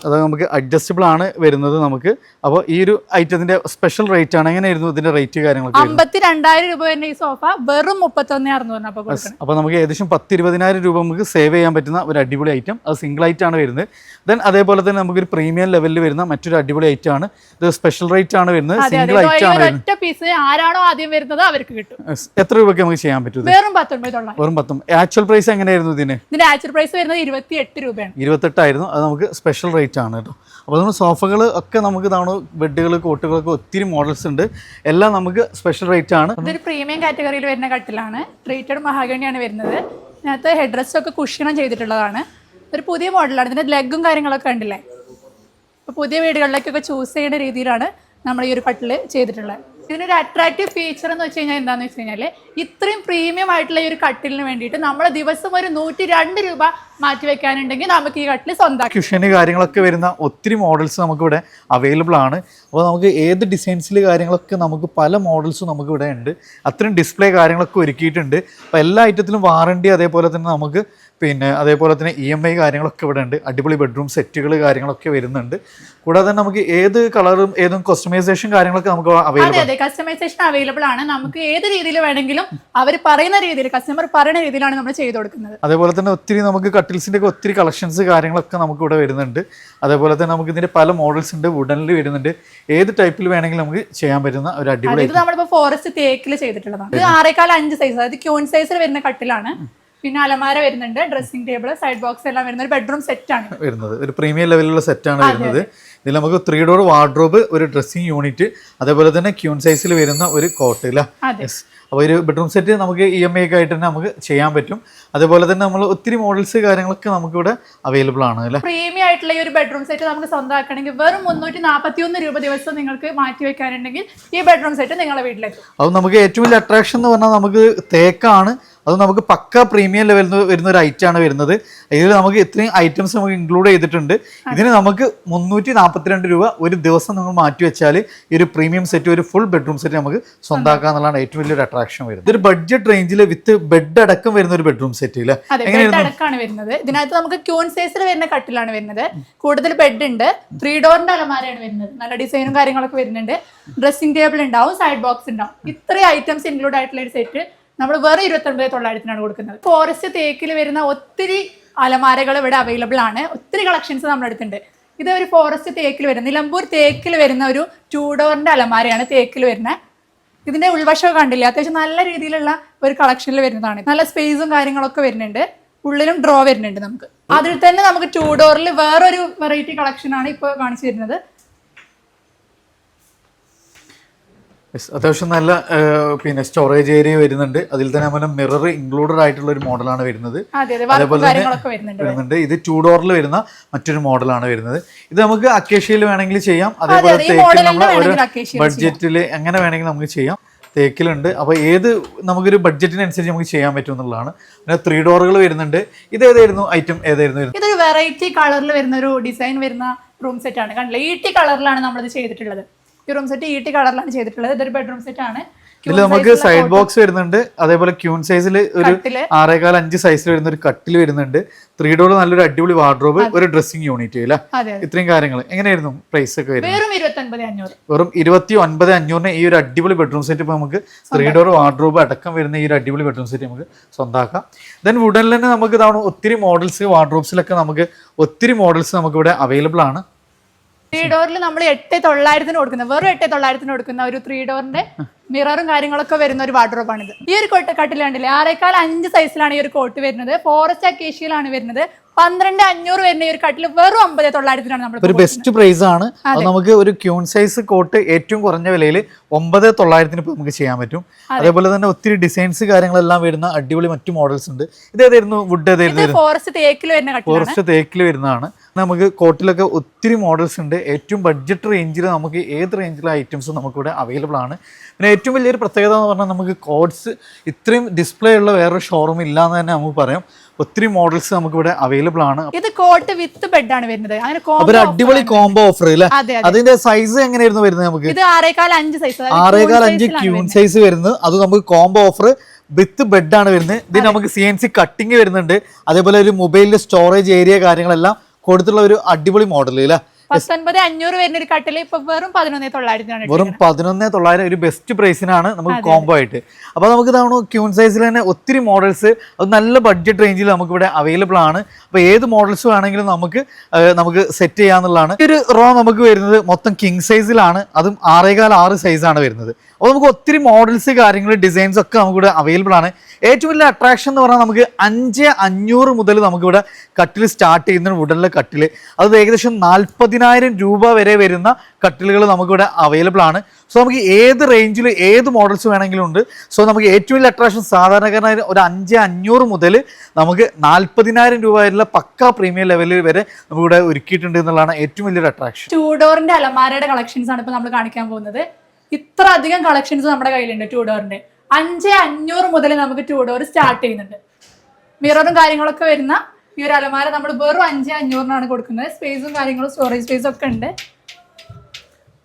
അത് നമുക്ക് അഡ്ജസ്റ്റബിൾ ആണ് വരുന്നത് നമുക്ക്. അപ്പോൾ ഈ ഒരു ഐറ്റത്തിന്റെ സ്പെഷ്യൽ റേറ്റ് ആണ് എങ്ങനെയായിരുന്നു ഇതിന്റെ റേറ്റ് കാര്യങ്ങളൊക്കെ അമ്പത്തി രണ്ടായിരം രൂപ വരുന്ന ഈ സോഫ വെറും മുപ്പത്തൊന്ന് അറുന്നൂറിന് അപ്പൊ കൊടുക്കുന്നത് അപ്പോൾ നമുക്ക് ഏകദേശം പത്ത് ഇരുപതിനായിരം രൂപ നമുക്ക് സേവ് ചെയ്യാൻ പറ്റുന്ന ഒരു അടിപൊളി ഐറ്റം അത് സിംഗിൾ ഐറ്റം ആണ് വരുന്നത്. ദെൻ അതേപോലെ തന്നെ നമുക്കൊരു പ്രീമിയം ലെവലിൽ വരുന്ന മറ്റൊരു അടിപൊളി ഐറ്റം ആണ്. ഇത് സ്പെഷ്യൽ റേറ്റ് ആണ് വരുന്നത്. സിംഗിൾ ഐറ്റം ആണ് പീസ് ആരാണോ ആദ്യം വരുന്നത് അവർക്ക് കിട്ടും. എത്ര രൂപയ്ക്ക് നമുക്ക് ചെയ്യാൻ പറ്റും വെറും പത്തൊൻപത് തൊള്ളായിരം വെറും പത്തും. ആക്ച്വൽ പ്രൈസ് എങ്ങനെയായിരുന്നു ഇതിന്? ഇതിന്റെ ആക്ച്വൽ പ്രൈസ് വരുന്നത് ഇരുപത്തി എട്ട് രൂപയാണ്. ഇരുപത്തെട്ടായിരുന്നു. അത് നമുക്ക് സ്പെഷ്യൽ റേറ്റ് ആണ് കേട്ടോ. അപ്പോൾ നമ്മൾ സോഫകൾ ഒക്കെ നമുക്ക് ഇതാണ് ബെഡുകൾ കോട്ടുകളൊക്കെ ഒത്തിരി മോഡൽസ് ഉണ്ട്. എല്ലാം നമുക്ക് സ്പെഷ്യൽ റേറ്റ് ആണ്. ഇതൊരു പ്രീമിയം കാറ്റഗറിയിൽ വരുന്ന കട്ടിലാണ്. ട്രീറ്റഡ് മഹാഗണിയാണ് വരുന്നത്. ഇതിനകത്ത് ഹെഡ് റെസ്റ്റ് ഒക്കെ കുഷണം ചെയ്തിട്ടുള്ളതാണ്. ഒരു പുതിയ മോഡലാണ് ഇതിന്റെ ലെഗും കാര്യങ്ങളൊക്കെ ഉണ്ടല്ലേ അപ്പോൾ പുതിയ വീടുകളിലേക്കൊക്കെ ചൂസ് ചെയ്യുന്ന രീതിയിലാണ് നമ്മൾ ഈ ഒരു കട്ടിൽ ചെയ്തിട്ടുള്ളത്. ഇതിനൊരു അട്രാക്റ്റീവ് ഫീച്ചർ എന്ന് വെച്ച് കഴിഞ്ഞാൽ എന്താന്ന് വെച്ച് കഴിഞ്ഞാൽ ഇത്രയും പ്രീമിയം ആയിട്ടുള്ള ഈ ഒരു കട്ടിലിന് വേണ്ടിയിട്ട് നമ്മൾ ദിവസം ഒരു നൂറ്റി രണ്ട് രൂപ മാറ്റി വെക്കാനുണ്ടെങ്കിൽ നമുക്ക് ഈ കട്ടിൽ സ്വന്തം ക്യുഷന് കാര്യങ്ങളൊക്കെ വരുന്ന ഒത്തിരി മോഡൽസ് നമുക്ക് ഇവിടെ അവൈലബിൾ ആണ്. അപ്പോൾ നമുക്ക് ഏത് ഡിസൈൻസിൽ കാര്യങ്ങളൊക്കെ നമുക്ക് പല മോഡൽസും നമുക്കിവിടെ ഉണ്ട്. അത്രയും ഡിസ്പ്ലേ കാര്യങ്ങളൊക്കെ ഒരുക്കിയിട്ടുണ്ട്. അപ്പോൾ എല്ലാ ഐറ്റത്തിലും വാറണ്ടി അതേപോലെ തന്നെ നമുക്ക് പിന്നെ അതേപോലെ തന്നെ ഇ എം ഐ കാര്യങ്ങളൊക്കെ ഇവിടെ ഉണ്ട് അടിപൊളി ബെഡ്റൂം സെറ്റുകൾ കാര്യങ്ങളൊക്കെ വരുന്നുണ്ട്. കൂടാതെ നമുക്ക് ഏത് കളറും ഏതും കസ്റ്റമൈസേഷൻ കാര്യങ്ങളൊക്കെ നമുക്ക് അവൈലബിൾ അതെ കസ്റ്റമൈസേഷൻ അവൈലബിൾ ആണ്. നമുക്ക് ഏത് രീതിയിൽ വേണമെങ്കിലും അവർ പറയുന്ന രീതിയിൽ കസ്റ്റമർ പറയുന്ന രീതിയിലാണ് നമ്മൾ ചെയ്തു കൊടുക്കുന്നത്. അതേപോലെ തന്നെ ഒത്തിരി നമുക്ക് കട്ടിൽസിന്റെ ഒക്കെ ഒത്തിരി കളക്ഷൻസ് കാര്യങ്ങളൊക്കെ നമുക്ക് ഇവിടെ വരുന്നുണ്ട്. അതേപോലെ തന്നെ നമുക്ക് ഇതിന്റെ പല മോഡൽസ് ഉണ്ട് വുഡനിൽ വരുന്നുണ്ട്. ഏത് ടൈപ്പിൽ വേണമെങ്കിലും നമുക്ക് ചെയ്യാൻ പറ്റുന്ന ഒരു അടിപൊളി ഇത് നമ്മളിപ്പോ ഫോറസ്റ്റ് തേക്കിൽ ചെയ്തിട്ടുള്ളതാണ്. ഇത് ആറേക്കാൽ അഞ്ച് സൈസ് അതായത് ക്യൂൺ സൈസിൽ വരുന്ന കട്ടിലാണ് പിന്നെ അലമാര വരുന്നുണ്ട് ഡ്രസ്സിംഗ് ടേബിൾ സൈഡ് ബോക്സ് എല്ലാം വരുന്ന ഒരു ബെഡ്റൂം സെറ്റ് ആണ്. വരുന്നത്. ഒരു പ്രീമിയം ലെവലിലുള്ള സെറ്റാണ് വരുന്നത്. ഇതിൽ നമുക്ക് ത്രീ ഡോർ വാർഡ്രോബ് ഒരു ഡ്രസ്സിംഗ് യൂണിറ്റ് അതേപോലെ തന്നെ ക്യൂൺ സൈസിൽ വരുന്ന ഒരു കോട്ട് അല്ലേ. അപ്പോൾ ഒരു ബെഡ്റൂം സെറ്റ് നമുക്ക് ഇ എം ഐ ഒക്കെ ആയിട്ട് തന്നെ നമുക്ക് ചെയ്യാൻ പറ്റും. അതുപോലെ തന്നെ നമ്മൾ ഒത്തിരി മോഡൽസ് കാര്യങ്ങളൊക്കെ നമുക്കിവിടെ അവൈലബിൾ ആണ് അല്ലേ? പ്രീമിയം ആയിട്ടുള്ള ഈ ഒരു ബെഡ്റൂം സെറ്റ് നമുക്ക് സ്വന്തമാക്കണമെങ്കിൽ വെറും മുന്നൂറ്റി നാൽപ്പത്തി ഒന്ന് രൂപ ദിവസം നിങ്ങൾക്ക് മാറ്റി വെക്കാനുണ്ടെങ്കിൽ ഈ ബെഡ്റൂം സെറ്റ് നിങ്ങളുടെ വീട്ടിലേക്ക് അത് നമുക്ക് ഏറ്റവും വലിയ അട്രാക്ഷൻ എന്ന് പറഞ്ഞാൽ നമുക്ക് തേക്കാണ്. അത് നമുക്ക് പക്ക പ്രീമിയം ലെവലിൽ വരുന്ന ഒരു ഐറ്റം ആണ് വരുന്നത്. ഇതിൽ നമുക്ക് ഇത്രയും ഐറ്റംസ് നമുക്ക് ഇൻക്ലൂഡ് ചെയ്തിട്ടുണ്ട്. ഇതിന് നമുക്ക് മുന്നൂറ്റി നാൽപ്പത്തിരണ്ട് രൂപ ഒരു ദിവസം നിങ്ങൾ മാറ്റി വെച്ചാൽ ഈ ഒരു പ്രീമിയം സെറ്റ് ഒരു ഫുൾ ബെഡ്റൂം സെറ്റ് നമുക്ക് സ്വന്തമാക്കുക എന്നുള്ളതാണ് ഏറ്റവും വലിയൊരു അട്രാക്ഷൻ വരുന്നത്. ഇതൊരു ബഡ്ജറ്റ് റേഞ്ചിൽ വിത്ത് ബെഡ് അടക്കം വരുന്ന ഒരു ബെഡ്റൂം സെറ്റ് ഇല്ല അതെ ബെഡ് അടക്കമാണ് വരുന്നത്. ഇതിനകത്ത് നമുക്ക് ക്യൂൺ സൈസിൽ വരുന്ന കട്ടിലാണ് വരുന്നത്. കൂടുതൽ ബെഡ് ഉണ്ട്. ത്രീ ഡോറിന്റെ അലമാരയാണ് വരുന്നത്. നല്ല ഡിസൈനും കാര്യങ്ങളൊക്കെ വരുന്നുണ്ട്. ഡ്രസ്സിംഗ് ടേബിൾ ഉണ്ടാവും സൈഡ് ബോക്സ് ഉണ്ടാവും. ഇത്രയും ഐറ്റംസ് ഇൻക്ലൂഡ് ആയിട്ടുള്ള ഒരു സെറ്റ് നമ്മൾ വെറും ഇരുപത്തൊൻപത് തൊള്ളായിരത്തിനാണ് കൊടുക്കുന്നത്. ഫോറസ്റ്റ് തേക്കിൽ വരുന്ന ഒത്തിരി അലമാരകൾ ഇവിടെ അവൈലബിൾ ആണ്. ഒത്തിരി കളക്ഷൻസ് നമ്മുടെ അടുത്തുണ്ട്. ഇത് ഒരു ഫോറസ്റ്റ് തേക്കിൽ വരുന്ന നിലമ്പൂർ തേക്കിൽ വരുന്ന ഒരു ടൂ ഡോറിന്റെ അലമാരയാണ് തേക്കിൽ വരുന്നത്. ഇതിന്റെ ഉൾവശം കണ്ടില്ല? അത്യാവശ്യം നല്ല രീതിയിലുള്ള ഒരു കളക്ഷനിൽ വരുന്നതാണ്. നല്ല സ്പേസും കാര്യങ്ങളൊക്കെ വരുന്നുണ്ട്. ഉള്ളിലും ഡ്രോ വരുന്നുണ്ട് നമുക്ക്. അതിൽ തന്നെ നമുക്ക് ടൂ ഡോറിൽ വേറൊരു വെറൈറ്റി കളക്ഷനാണ് ഇപ്പോൾ കാണിച്ചു തരുന്നത്. അത്യാവശ്യം നല്ല പിന്നെ സ്റ്റോറേജ് ഏരിയ വരുന്നുണ്ട്. അതിൽ തന്നെ നമ്മൾ മിറർ ഇൻക്ലൂഡഡ് ആയിട്ടുള്ള ഒരു മോഡലാണ് വരുന്നത്. അതേപോലെ തന്നെ വരുന്നുണ്ട് ഇത് ടൂ ഡോറിൽ വരുന്ന മറ്റൊരു മോഡലാണ് വരുന്നത്. ഇത് നമുക്ക് അക്കേഷ്യയിൽ വേണമെങ്കിൽ ചെയ്യാം. അതേപോലെ തേക്കിൽ നമ്മൾ ഒരു ബഡ്ജറ്റിൽ എങ്ങനെ വേണമെങ്കിൽ നമുക്ക് ചെയ്യാം. തേക്കിലുണ്ട്. അപ്പോൾ ഏത് നമുക്കൊരു ബഡ്ജറ്റിനനുസരിച്ച് നമുക്ക് ചെയ്യാൻ പറ്റും എന്നുള്ളതാണ്. പിന്നെ ത്രീ ഡോറുകൾ വരുന്നുണ്ട്. ഇത് ഏതായിരുന്നു ഐറ്റം ഏതായിരുന്നു ഇതൊരു വെറൈറ്റി കളറിൽ വരുന്ന ഒരു ഡിസൈൻ വരുന്ന റൂം സെറ്റ് ആണ്. കണ്ടില്ല? ഈട്ടി കളറിലാണ് നമ്മളിത് ചെയ്തിട്ടുള്ളത്. ഈ റൂം സെറ്റ് ഈട്ടി കളറിലാണ് ചെയ്തിട്ടുള്ളത്. ഇതൊരു ബെഡ്റൂം സെറ്റ് ആണ്. ഇതിൽ നമുക്ക് സൈഡ് ബോക്സ് വരുന്നുണ്ട്. അതേപോലെ ക്യൂൺ സൈസിൽ ഒരു. ആറേകാൽ അഞ്ച് സൈസിൽ വരുന്ന ഒരു കട്ടിൽ വരുന്നുണ്ട്. ത്രീ ഡോർ നല്ലൊരു അടിപൊളി വാർഡ്രോബ് ഒരു ഡ്രസ്സിംഗ് യൂണിറ്റ് അതെ ഇത്രയും കാര്യങ്ങൾ എങ്ങനെയായിരുന്നു പ്രൈസ് ഒക്കെ വരുന്നത്? വെറും വെറും ഇരുപത്തി ഒൻപത് അഞ്ഞൂറിന് ഈ ഒരു അടിപൊളി ബെഡ്റൂം സെറ്റ് ഇപ്പോൾ നമുക്ക് ത്രീ ഡോർ വാർഡ്രോബ് അടക്കം വരുന്ന ഈ ഒരു അടിപൊളി ബെഡ്റൂം സെറ്റ് നമുക്ക് സ്വന്തമാക്കാം. ദെൻ വുഡനിൽ തന്നെ നമുക്ക് ഇതാണ് ഒത്തിരി മോഡൽസ് വാർഡ്രോബ്സിലൊക്കെ നമുക്ക് ഒത്തിരി മോഡൽസ് നമുക്ക് ഇവിടെ അവൈലബിൾ ആണ്. ത്രീ ഡോറിൽ നമ്മൾ എട്ട് തൊള്ളായിരത്തിന് കൊടുക്കുന്ന വെറും എട്ട് തൊള്ളായിരത്തിന് കൊടുക്കുന്ന ഒരു ത്രീ ഡോറിന്റെ മിററും കാര്യങ്ങളൊക്കെ വരുന്ന ഒരു വാർഡ്രോബാണിത് ഈ ഒരു കോട്ട് കട്ടിൽ കണ്ടില്ലേ ആറേക്കാൾ അഞ്ച് സൈസിലാണ് ഈ ഒരു കോട്ട് വരുന്നത്. ഫോറസ്റ്റ് അക്കേഷ്യയിലാണ് വരുന്നത്. പന്ത്രണ്ട് അഞ്ഞൂറ് വരുന്ന ഈ ഒരു കട്ടിൽ വെറും ഒമ്പത് തൊള്ളായിരത്തിനാണ് നമ്മൾ ഒരു ബെസ്റ്റ് പ്രൈസ് ആണ്. അത് നമുക്ക് ഒരു ക്യൂൺ സൈസ് കോട്ട് ഏറ്റവും കുറഞ്ഞ വിലയിൽ ഒമ്പത് തൊള്ളായിരത്തിന് ഇപ്പോൾ നമുക്ക് ചെയ്യാൻ പറ്റും. അതേപോലെ തന്നെ ഒത്തിരി ഡിസൈൻസ് കാര്യങ്ങളെല്ലാം വരുന്ന അടിപൊളി മറ്റു മോഡൽസ് ഉണ്ട്. ഇത് ഏതായിരുന്നു? വുഡ് ഏതായിരുന്നു? ഫോറസ്റ്റ് തേക്കിൽ വരുന്ന കട്ടിലാണ്. ഫോറസ്റ്റ് തേക്കിൽ വരുന്നതാണ്. നമുക്ക് കോട്ടിലൊക്കെ ഒത്തിരി മോഡൽസ് ഉണ്ട്. ഏറ്റവും ബഡ്ജറ്റ് റേഞ്ചിൽ നമുക്ക് ഏത് റേഞ്ചിലെ ഐറ്റംസും നമുക്കിവിടെ അവൈലബിൾ ആണ്. പിന്നെ ഏറ്റവും വലിയൊരു പ്രത്യേകത എന്ന് പറഞ്ഞാൽ നമുക്ക് കോഡ്സ് ഇത്രയും ഡിസ്പ്ലേ ഉള്ള വേറൊരു ഷോറൂം ഇല്ല എന്ന് തന്നെ നമുക്ക് പറയാം. ഒത്തിരി മോഡൽസ് നമുക്ക് ഇവിടെ അവൈലബിൾ ആണ്. ഇത് കോട്ട് വിത്ത് ബെഡ് ആണ് വരുന്നത്. അങ്ങനെ ഒരു അടിപൊളി കോംബോ ഓഫർ അല്ലേ അതെ അതെ. അതിന്റെ സൈസ് എങ്ങനെയായിരുന്നു വരുന്നത് നമുക്ക്? ഇത് ആറേക്കാൽ അഞ്ച് സൈസ് ആറേകാൽ അഞ്ച് ക്യൂൺ സൈസ് വരുന്നത്. അത് നമുക്ക് കോംബോ ഓഫർ വിത്ത് ബെഡ് ആണ് വരുന്നത്. ഇതിന് നമുക്ക് സി എൻ സി കട്ടിങ് വരുന്നുണ്ട്. അതേപോലെ ഒരു മൊബൈലിന്റെ സ്റ്റോറേജ് ഏരിയ കാര്യങ്ങളെല്ലാം കൊടുത്തുള്ള ഒരു അടിപൊളി മോഡൽ അല്ലേ പത്തൊൻപത് അഞ്ഞൂറ് വരുന്ന ഒരു കട്ടിൽ ഇപ്പൊ വെറും പതിനൊന്നേ തൊള്ളായിരത്തിനാണ് വെറും പതിനൊന്നേ തൊള്ളായിരം ഒരു ബെസ്റ്റ് പ്രൈസിനാണ് നമുക്ക് കോംബോ ആയിട്ട്. അപ്പോൾ നമുക്ക് ഇതാണ് ക്യൂൺ സൈസിൽ തന്നെ ഒത്തിരി മോഡൽസ് അത് നല്ല ബഡ്ജറ്റ് റേഞ്ചിൽ നമുക്ക് ഇവിടെ അവൈലബിൾ ആണ്. അപ്പോൾ ഏത് മോഡൽസ് വേണമെങ്കിലും നമുക്ക് നമുക്ക് സെറ്റ് ചെയ്യാന്നുള്ളതാണ്. ഒരു റോ നമുക്ക് വരുന്നത് മൊത്തം കിങ് സൈസിലാണ് അതും ആറേകാൽ ആറ് സൈസാണ് വരുന്നത്. അപ്പോൾ നമുക്ക് ഒത്തിരി മോഡൽസ് കാര്യങ്ങൾ ഡിസൈൻസ് ഒക്കെ നമുക്കിവിടെ അവൈലബിൾ ആണ്. ഏറ്റവും വലിയ അട്രാക്ഷൻ എന്ന് പറഞ്ഞാൽ നമുക്ക് അഞ്ച് അഞ്ഞൂറ് മുതൽ നമുക്കിവിടെ കട്ടിൽ സ്റ്റാർട്ട് ചെയ്യുന്ന വുഡനിലെ കട്ടിൽ. അത് ഏകദേശം നാൽപ്പതിനായിരം രൂപ വരെ വരുന്ന കട്ടിലുകൾ നമുക്കിവിടെ അവൈലബിൾ ആണ്. സോ നമുക്ക് ഏത് റേഞ്ചിൽ ഏത് മോഡൽസ് വേണമെങ്കിലും ഉണ്ട്. സോ നമുക്ക് ഏറ്റവും വലിയ അട്രാക്ഷൻ സാധാരണക്കാരനായ ഒരു അഞ്ച് അഞ്ഞൂറ് മുതൽ നമുക്ക് നാൽപ്പതിനായിരം രൂപ വരെയുള്ള പക്ക പ്രീമിയം ലെവലിൽ വരെ നമുക്കിവിടെ ഒരുക്കിയിട്ടുണ്ട് എന്നുള്ളതാണ് ഏറ്റവും വലിയൊരു അട്രാക്ഷൻ ടൂ ഡോറിന്റെ അലമാരയുടെ കളക്ഷൻസ് ആണ് ഇപ്പോൾ നമ്മൾ കാണിക്കാൻ പോകുന്നത്. ഇത്ര അധികം കളക്ഷൻസ് നമ്മുടെ കയ്യിലുണ്ട് ടൂ ഡോറിന്റെ അഞ്ച് അഞ്ഞൂറ് മുതൽ നമുക്ക് ടൂ ഡോർ സ്റ്റാർട്ട് ചെയ്യുന്നുണ്ട് മിററും കാര്യങ്ങളൊക്കെ വരുന്ന ഈ ഒരു അലമാര നമ്മൾ വെറും അഞ്ച് അഞ്ഞൂറിനാണ് കൊടുക്കുന്നത്. സ്പേസും കാര്യങ്ങളും സ്റ്റോറേജ് സ്പേസും ഒക്കെ ഉണ്ട്.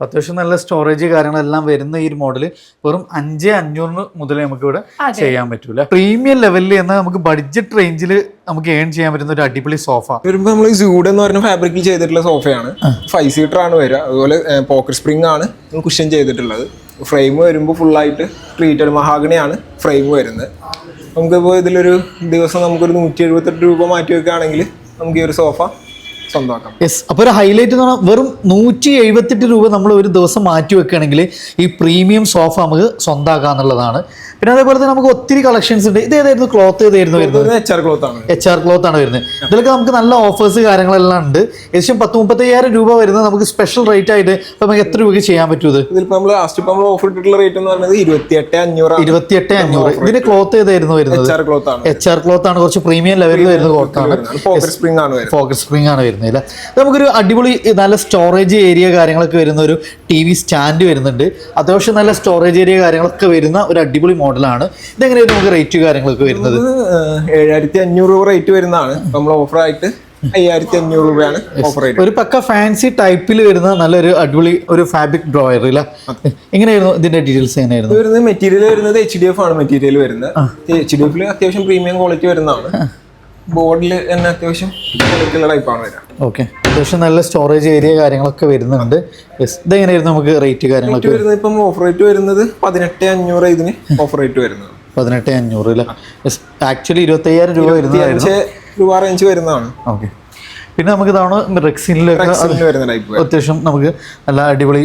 അത്യാവശ്യം നല്ല സ്റ്റോറേജ് കാര്യങ്ങളെല്ലാം വരുന്ന ഈ മോഡൽ വെറും അഞ്ച് അഞ്ഞൂറിന് മുതൽ നമുക്ക് ഇവിടെ ചെയ്യാൻ പറ്റൂല? പ്രീമിയം ലെവലിൽ എന്നാൽ നമുക്ക് ബഡ്ജറ്റ് റേഞ്ചിൽ നമുക്ക് ഏൺ ചെയ്യാൻ പറ്റുന്ന ഒരു അടിപൊളി സോഫ വരുമ്പോൾ നമ്മൾ സൂഡ് എന്ന് പറയുന്ന ഫാബ്രിക്കിൽ ചെയ്തിട്ടുള്ള സോഫയാണ് ഫൈവ് സീറ്റർ ആണ് വരിക. അതുപോലെ പോക്കർ സ്പ്രിംഗ് ആണ് കുഷൻ ചെയ്തിട്ടുള്ളത്. ഫ്രെയിം വരുമ്പോൾ ഫുള്ളായിട്ട് ട്രീറ്റഡ് മഹാഗണിയാണ് ഫ്രെയിം വരുന്നത്. നമുക്കിപ്പോൾ ഇതിലൊരു ദിവസം നമുക്കൊരു നൂറ്റി എഴുപത്തെട്ട് രൂപ മാറ്റി വെക്കുകയാണെങ്കിൽ നമുക്ക് ഈ ഒരു സോഫ യെസ് അപ്പോൾ ഒരു ഹൈലൈറ്റ് എന്ന് പറഞ്ഞാൽ വെറും നൂറ്റി എഴുപത്തെട്ട് രൂപ നമ്മൾ ഒരു ദിവസം മാറ്റി വെക്കുകയാണെങ്കിൽ ഈ പ്രീമിയം സോഫ നമുക്ക് സ്വന്തമാക്കുക എന്നുള്ളതാണ്. പിന്നെ അതേപോലെ തന്നെ നമുക്ക് ഒത്തിരി കളക്ഷൻസ് ഉണ്ട്. ഇത് ഏതായിരുന്നു? ക്ലോത്ത് ഏതായിരുന്നു വരുന്നത്? എച്ച് ആർ ക്ലോത്ത് ആണ്. എച്ച് ആർ ക്ലോത്ത് ആണ് വരുന്നത്. ഇതിലൊക്കെ നമുക്ക് നല്ല ഓഫേഴ്സ് കാര്യങ്ങളെല്ലാം ഉണ്ട്. ഏകദേശം പത്ത് മുപ്പത്തയ്യായിരം രൂപ വരുന്നത് നമുക്ക് സ്പെഷ്യൽ റേറ്റ് ആയിട്ട് ഇപ്പൊ നമുക്ക് എത്ര രൂപയ്ക്ക് ചെയ്യാൻ പറ്റൂ ഇത്? ഇതിലിപ്പോൾ നമ്മൾ ലാസ്റ്റ് നമ്മൾ ഓഫർ ഇട്ടിട്ടുള്ള റേറ്റ് എന്ന് പറയുന്നത് ഇരുപത്തിയെട്ട് അഞ്ഞൂറാണ്. ഇരുപത്തിയെട്ട് അഞ്ഞൂറ്. ഇതിന്റെ ക്ലോത്ത് ഏതായിരുന്നു വരുന്നത്? എച്ച് ആർ ക്ലോത്ത് ആണ്. എച്ച് ആർ ക്ലോത്ത് ആണ്. കുറച്ച് പ്രീമിയം ലെവലിൽ വരുന്ന ക്ലോത്താണ് ഫോക്കസ് സ്പ്രിംഗ് ആണ്. വരുന്നത്. ഫോക്കസ് സ്പ്രിംഗ് ആണ് വരുന്നത് അല്ലേ? നമുക്കൊരു അടിപൊളി നല്ല സ്റ്റോറേജ് ഏരിയ കാര്യങ്ങളൊക്കെ വരുന്ന ഒരു ടി വി സ്റ്റാൻഡ് വരുന്നുണ്ട്. അത്യാവശ്യം നല്ല സ്റ്റോറേജ് ഏരിയ കാര്യങ്ങളൊക്കെ വരുന്ന ഒരു അടിപൊളി മോഡലാണ്. ഇതെങ്ങനെയാണ് നമുക്ക് റേറ്റ് കാര്യങ്ങളൊക്കെ വരുന്നത്? ഏഴായിരത്തി അഞ്ഞൂറ് രൂപ റേറ്റ് വരുന്നതാണ്. നമ്മൾ ഓഫർ ആയിട്ട് അയ്യായിരത്തി അഞ്ഞൂറ് രൂപയാണ് ഓഫർ ഒരു പക്ക ഫാൻസി ടൈപ്പിൽ വരുന്ന നല്ലൊരു അടിപൊളി ഒരു ഫാബ്രിക് ഡ്രോയർ ഇല്ല എങ്ങനെയായിരുന്നു ഇതിന്റെ ഡീറ്റെയിൽസ് എങ്ങനെയായിരുന്നു? വരുന്നത് മെറ്റീരിയൽ വരുന്നത് എച്ച് ഡി എഫ് ആണ് മെറ്റീരിയൽ വരുന്നത്. എച്ച് ഡി എഫിൽ അത്യാവശ്യം പ്രീമിയം ക്വാളിറ്റി വരുന്നതാണ്. ബോർഡിൽ തന്നെ അത്യാവശ്യം ടൈപ്പാണ് വരുന്നത് ഓക്കെ അത്യാവശ്യം നല്ല സ്റ്റോറേജ് ഏരിയ കാര്യങ്ങളൊക്കെ വരുന്നുണ്ട്. ഇതെങ്ങനെയായിരുന്നു നമുക്ക് റേറ്റ് കാര്യങ്ങളൊക്കെ? വരുന്നത് ഇപ്പം ഓഫർ റേറ്റ് വരുന്നത് പതിനെട്ട് അഞ്ഞൂറ് ഇതിന് ഓഫർ റേറ്റ് വരുന്നത്. പതിനെട്ട് അഞ്ഞൂറ് അല്ലേ? ആക്ച്വലി ഇരുപത്തയ്യായിരം രൂപ വരുന്നതായിരുന്നു. അഞ്ച് രൂപ റേഞ്ച് വരുന്നതാണ്. ഓക്കെ പിന്നെ നമുക്ക് ഇതാണ് റെക്സിനിലൊക്കെ അത്യാവശ്യം നമുക്ക് നല്ല അടിപൊളി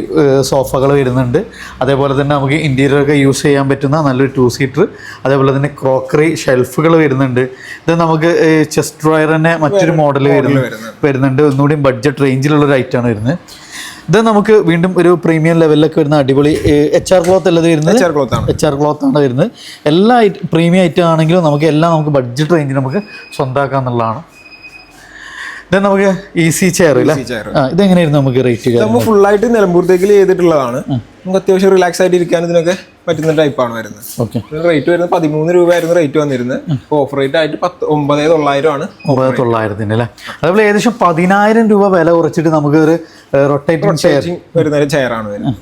സോഫകൾ വരുന്നുണ്ട്. അതേപോലെ തന്നെ നമുക്ക് ഇന്റീരിയറൊക്കെ ഒക്കെ യൂസ് ചെയ്യാൻ പറ്റുന്ന നല്ലൊരു ടു സീറ്റർ അതേപോലെ തന്നെ ക്രോക്കറി ഷെൽഫുകൾ വരുന്നുണ്ട്. ഇത് നമുക്ക് ചെസ്റ്റ് ഡ്രോയർ തന്നെ മറ്റൊരു മോഡൽ വരുന്നു. വരുന്നുണ്ട്. ഒന്നുകൂടി ബഡ്ജറ്റ് റേഞ്ചിലുള്ള ഒരു ഐറ്റാണ് വരുന്നത്. ഇത് നമുക്ക് വീണ്ടും ഒരു പ്രീമിയം ലെവലിലൊക്കെ വരുന്ന അടിപൊളി എച്ച് ആർ ക്ലോത്ത് അല്ലത് വരുന്നത്? എച്ച് ആർ ക്ലോത്ത് ആണ്. എച്ച് ആർ ക്ലോത്ത് ആണ് വരുന്നത്. എല്ലാ പ്രീമിയം ഐറ്റം ആണെങ്കിലും നമുക്ക് എല്ലാം നമുക്ക് ബഡ്ജറ്റ് റേഞ്ചിൽ നമുക്ക് സ്വന്തമാക്കാം എന്നുള്ളതാണ്. ഇത് നമുക്ക് ഈസി ചെയർ ഇതെങ്ങനെയായിരുന്നു നമുക്ക് റേറ്റ് നമ്മൾ ഫുൾ ആയിട്ട് നിലമ്പൂർത്തേക്ക് ചെയ്തിട്ടുള്ളതാണ്. നമുക്ക് അത്യാവശ്യം റിലാക്സ് ആയിട്ട് ഇരിക്കാൻ ഇതിനൊക്കെ പറ്റുന്ന ടൈപ്പാണ് വരുന്നത്. ഓക്കെ റേറ്റ് വരുന്നത് പതിമൂന്ന് രൂപയായിരുന്നു റേറ്റ് വന്നിരുന്നത്. ഓഫ് ഓഫർ റേറ്റ് ആയിട്ട് പത്ത് ഒമ്പത് തൊള്ളായിരം ആണ്. ഒമ്പത് തൊള്ളായിരത്തിന് അല്ലേ? അതേപോലെ ഏകദേശം പതിനായിരം രൂപ വില കുറച്ചിട്ട് നമുക്ക് ഒരു റൊട്ടേറ്റിംഗ് ചെയർ വരുന്ന ഒരു ചെയറാണ് വരുന്നത്.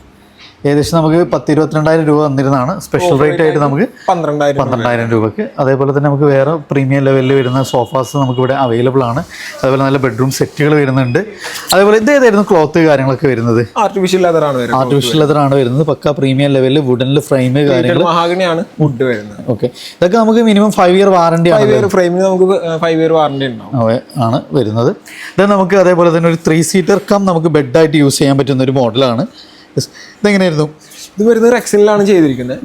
ഏകദേശം നമുക്ക് പത്ത് ഇരുപത്തിരണ്ടായിരം രൂപ വന്നിരുന്നതാണ് സ്പെഷ്യൽ റേറ്റ് ആയിട്ട് നമുക്ക് പന്ത്രണ്ടായിരം പന്ത്രണ്ടായിരം രൂപയ്ക്ക്. അതേപോലെ തന്നെ നമുക്ക് വേറെ പ്രീമിയം ലെവലിൽ വരുന്ന സോഫാസ് നമുക്ക് ഇവിടെ അവൈലബിൾ ആണ്. അതേപോലെ നല്ല ബെഡ്റൂം സെറ്റുകൾ വരുന്നുണ്ട്. അതേപോലെ ഇത് ഏതായിരുന്നു ക്ലോത്ത് കാര്യങ്ങളൊക്കെ വരുന്നത്? ആർട്ടിഫിഷ്യൽ ലെതറാണ് വരുന്നത്. ആർട്ടിഫിഷ്യൽ ലെതറാണ് വരുന്നത്. പക്ക പ്രീമിയം ലെവലിൽ വുഡനിൽ ഫ്രെയിം കാര്യങ്ങൾ മഹാഗണിയാണ് വുഡ് വരുന്നത്. ഓക്കെ ഇതൊക്കെ നമുക്ക് മിനിമം ഫൈവ് ഇയർ വാറണ്ടി ആണ്. ഫൈവ് ഇയർ ഫ്രെയിമിന് നമുക്ക് ഫൈവ് ഇയർ വാറണ്ടി ഉണ്ടാവും. ആണ് വരുന്നത്. ഇത് നമുക്ക് അതേപോലെ തന്നെ ഒരു ത്രീ സീറ്റർ കം നമുക്ക് ബെഡായിട്ട് യൂസ് ചെയ്യാൻ പറ്റുന്ന ഒരു മോഡലാണ്. ഇതെങ്ങനെയായിരുന്നു? ഇത് വരുന്നത് റെക്സിനിലാണ് ചെയ്തിരിക്കുന്നത്.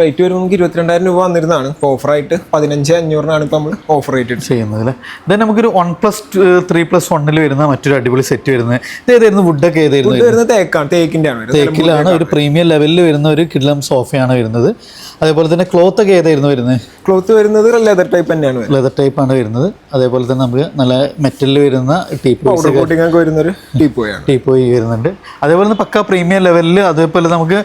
റേറ്റ് വരുമ്പോൾ നമുക്ക് ഇരുപത്തിരണ്ടായിരം രൂപ വന്നിരുന്നതാണ്. ഇപ്പോൾ ഓഫറായിട്ട് പതിനഞ്ച് അഞ്ഞൂറിനാണ് ഇപ്പോൾ നമ്മൾ ഓഫർ റേറ്റ് ചെയ്യുന്നത് അല്ലേ ഇത് നമുക്കൊരു വൺ പ്ലസ് ത്രീ പ്ലസ് വണ്ണിൽ വരുന്ന മറ്റൊരു അടിപൊളി സെറ്റ് വരുന്നത്. ഇത് ഏതായിരുന്നു? വുഡൊക്കെ ഏതായിരുന്നു? വരുന്നത് തേക്കാണ് തേക്കിന്റെ ആണ് തേക്കിലാണ് ഒരു പ്രീമിയം ലെവലിൽ വരുന്ന ഒരു കിഡ്ലം സോഫയാണ് വരുന്നത്. അതേപോലെ തന്നെ ക്ലോത്ത് ഒക്കെ ഏതായിരുന്നു വരുന്നത്? ക്ലോത്ത് വരുന്നത് ലെതർ ടൈപ്പ് തന്നെയാണ് ലെതർ ടൈപ്പ് ആണ് വരുന്നത്. അതേപോലെ തന്നെ നമുക്ക് നല്ല മെറ്റലിൽ വരുന്ന ടീപ്പ് പൗഡർ കോട്ടിംഗ് ഒക്കെ വരുന്നൊരു ടീപ്പോയി വരുന്നുണ്ട്. അതേപോലെ തന്നെ പക്ക പ്രീമിയം ലെവലിൽ അതേപോലെ നമുക്ക്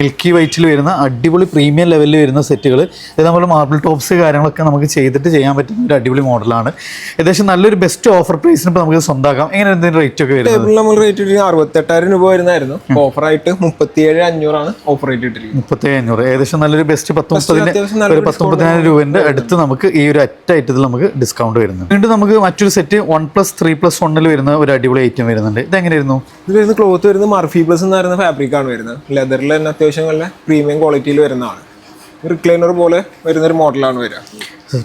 മിൽക്കി വൈറ്റിൽ വരുന്ന അടിപൊളി പ്രീമിയം ലെവലിൽ വരുന്ന സെറ്റുകൾ നമ്മൾ മാർബിൾ ടോപ്സ് കാര്യങ്ങളൊക്കെ നമുക്ക് ചെയ്തിട്ട് ചെയ്യാൻ പറ്റുന്ന ഒരു അടിപൊളി മോഡലാണ്. ഏകദേശം നല്ലൊരു ബെസ്റ്റ് ഓഫർ പ്രൈസിന് ഇപ്പോൾ നമുക്ക് സ്വന്തമാക്കാം എങ്ങനെ എന്തെങ്കിലും റേറ്റ് ഒക്കെ വരുന്നത്? നമ്മൾ റേറ്റ് അറുപത്തെട്ടായിരം രൂപ വരുന്നതായിരുന്നു. ഓഫറായിട്ട് മുപ്പത്തിയേഴ് അഞ്ഞൂറാണ് ഓഫർ റേറ്റ് ഇട്ടിരിക്കുന്നത് അഞ്ഞൂറ്. ഏകദേശം നല്ലൊരു ബെസ്റ്റ് പത്തൊമ്പതിന് ഒരു പത്തൊമ്പതിനായിരം രൂപേന്റെ അടുത്ത് നമുക്ക് ഈ ഒരു അറ്റ ഐറ്റത്തിൽ നമുക്ക് ഡിസ്കൗണ്ട് വരുന്നത് വീണ്ടും നമുക്ക് മറ്റൊരു set one plus three plus വണ്ണിൽ വരുന്ന ഒരു അടിപൊളി ഐറ്റം വരുന്നുണ്ട്. ഇത് എങ്ങനെയായിരുന്നു? ഇത് വരുന്ന ക്ലോത്ത് വരുന്നത് മർഫി പ്ലസ് എന്ന് പറയുന്ന ഫാബ്രിക് ആണ് വരുന്നത്. ലെതറിൽ തന്നെ അത്യാവശ്യം നല്ല പ്രീമിയം ക്വാളിറ്റിയിൽ വരുന്നതാണ് റിക്ലൈനർ പോലെ വരുന്ന ഒരു മോഡലാണ് വരിക.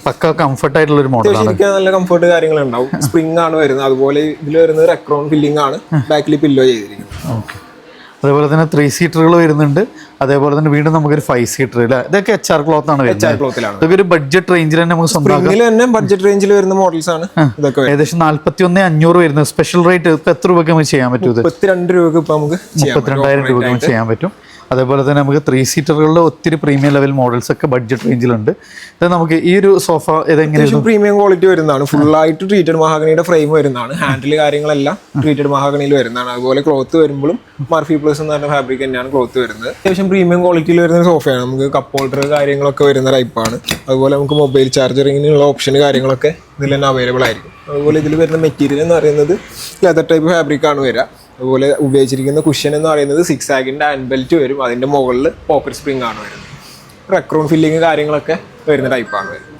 പക്ക കംഫർട്ട് ആയിട്ടുള്ള ഒരു മോഡലാണ് അത്യാവശ്യം നല്ല കംഫർട്ട് കാര്യങ്ങൾ ഉണ്ടാവും സ്പ്രിംഗ് ആണ് വരുന്നത്. അതുപോലെ ഇതിൽ വരുന്നത് റെക്രോൺ ഫില്ലിംഗ് ആണ് ബാക്കിൽ പില്ലോ ചെയ്തിരിക്കുന്നത്. ഓക്കെ അതേപോലെ തന്നെ ത്രീ സീറ്ററുകൾ വരുന്നുണ്ട്. അതേപോലെ തന്നെ വീണ്ടും നമുക്കൊരു ഫൈവ് സീറ്റർ അല്ലേ ഇതൊക്കെ എച്ച് ആർ ക്ലോത്ത് ആണ് ഇതൊക്കെ ഒരു ബഡ്ജറ്റ് റേഞ്ചിൽ തന്നെ നമുക്ക് സ്വന്തം ബഡ്ജറ്റ് റേഞ്ചിൽ വരുന്ന മോഡൽസ് ആണ് ഇതൊക്കെ ഏകദേശം നാല്പത്തി ഒന്ന് അഞ്ഞൂറ് വരുന്നത്. സ്പെഷ്യൽ റേറ്റ് ഇപ്പൊ എത്ര രൂപയ്ക്ക് നമുക്ക് ചെയ്യാൻ പറ്റും മുപ്പത്തിരണ്ട് രൂപക്ക് ഇപ്പൊ നമുക്ക് മുപ്പത്തിരണ്ടായിരം രൂപയ്ക്ക് നമുക്ക് ചെയ്യാൻ പറ്റും. അതേപോലെ തന്നെ നമുക്ക് ത്രീ സീറ്ററുകളിൽ ഒത്തിരി പ്രീമിയം ലെവൽ മോഡൽസ് ഒക്കെ ബഡ്ജറ്റ് റേഞ്ചിലുണ്ട് ഇത് നമുക്ക് ഈ ഒരു സോഫ ഇതെങ്ങനെയാണ്? പ്രീമിയം ക്വാളിറ്റി വരുന്നതാണ്. ഫുൾ ആയിട്ട് ട്രീറ്റഡ് മഹാഗണിയുടെ ഫ്രെയിം വരുന്നതാണ്. ഹാൻഡിൽ കാര്യങ്ങളെല്ലാം ട്രീറ്റഡ് മഹാഗണിയിൽ വരുന്നതാണ്. അതുപോലെ ക്ലോത്ത് വരുമ്പോഴും മർഫി പ്ലസ് എന്ന് പറഞ്ഞ ഫാബ്രിക് തന്നെയാണ് ക്ലോത്ത് വരുന്നത്. അത്യാവശ്യം പ്രീമിയം ക്വാളിറ്റിയിൽ വരുന്ന സോഫയാണ് നമുക്ക് കപ്പ് ഹോൾഡർ കാര്യങ്ങളൊക്കെ വരുന്ന ടൈപ്പാണ് അതുപോലെ നമുക്ക് മൊബൈൽ ചാർജറിങ്ങിനുള്ള ഓപ്ഷൻ കാര്യങ്ങളൊക്കെ ഇതിൽ തന്നെ അവൈലബിൾ ആയിരിക്കും. അതുപോലെ ഇതിൽ വരുന്ന മെറ്റീരിയൽ എന്ന് പറയുന്നത് ലെതർ ടൈപ്പ് ഫാബ്രിക് ആണ് വരിക. അതുപോലെ ഉപയോഗിച്ചിരിക്കുന്ന കുഷൻ എന്ന് പറയുന്നത് സിക്സ് ആഗിന്റെ ഹാൻഡ് ബെൽറ്റ് വരും. അതിന്റെ മുകളിൽ പോക്കറ്റ് സ്പ്രിംഗ് ആണ് വരുന്നത്. റെക്രോൺ ഫില്ലിങ് കാര്യങ്ങളൊക്കെ വരുന്ന ടൈപ്പാണ് വരുന്നത്.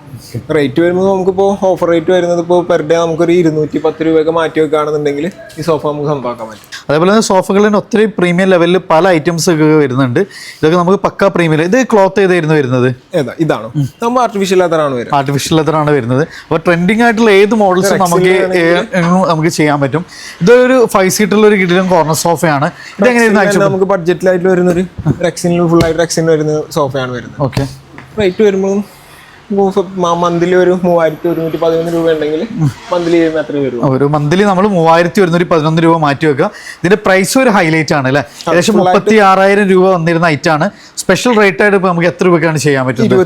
റേറ്റ് വരുമ്പോൾ നമുക്കിപ്പോൾ ഓഫർ റേറ്റ് വരുന്നത് ഇപ്പോൾ പെർ ഡേ നമുക്കൊരു ഇരുന്നൂറ്റി പത്ത് രൂപയൊക്കെ മാറ്റി വെക്കുകയാണെന്നുണ്ടെങ്കിൽ ഈ സോഫ നമുക്ക് സംഭവിക്കാൻ പറ്റും. അതേപോലെ തന്നെ സോഫകളിന് ഒത്തിരി പ്രീമിയം ലെവലിൽ പല ഐറ്റംസ് ഒക്കെ വരുന്നുണ്ട്. ഇതൊക്കെ നമുക്ക് പക്ക പ്രീമിയം ഇത് ക്ലോത്ത് ഏതായിരുന്നു വരുന്നത്? ഏതാ? ഇതാണോ? നമ്മൾ ആർട്ടിഫിഷ്യൽ ലെതറാണ് വരുന്നത്. ആർട്ടിഫിഷ്യൽ ലെതറാണ് വരുന്നത്. അപ്പോൾ ട്രെൻഡിങ് ആയിട്ടുള്ള ഏത് മോഡൽസ് നമുക്ക് നമുക്ക് ചെയ്യാൻ പറ്റും. ഇതൊരു ഫൈവ് സീറ്റുള്ള ഒരു കിടിലം കോർണർ സോഫയാണ് ഇത് എങ്ങനെയായിരുന്നു നമുക്ക് ബഡ്ജറ്റിലായിട്ട് വരുന്നൊരു റെക്സിനിൽ ഫുൾ ആയിട്ട് റെക്സിന് വരുന്ന സോഫയാണ് വരുന്നത്. ഓക്കെ റേറ്റ് വരുമ്പോൾ മന്ത്ലി ഒരു മൂവായിരത്തി ഒരുന്നൂറ്റി പതിനൊന്ന് രൂപ ഉണ്ടെങ്കിൽ മന്ത്ലി എത്ര വരും? ഒരു മന്ത്ലി നമ്മൾ മൂവായിരത്തി ഒരുന്നൂറ്റി പതിനൊന്ന് രൂപ മാറ്റി വെക്കുക. ഇതിന്റെ പ്രൈസ് ഒരു ഹൈലൈറ്റ് ആണ് അല്ലേ? ഏകദേശം മുപ്പത്തി ആറായിരം രൂപ വന്നിരുന്ന ഐറ്റാണ് സ്പെഷ്യൽ റേറ്റ് ആയിട്ട് നമുക്ക് എത്ര രൂപയ്ക്കാണ് ചെയ്യാൻ പറ്റുന്നത്?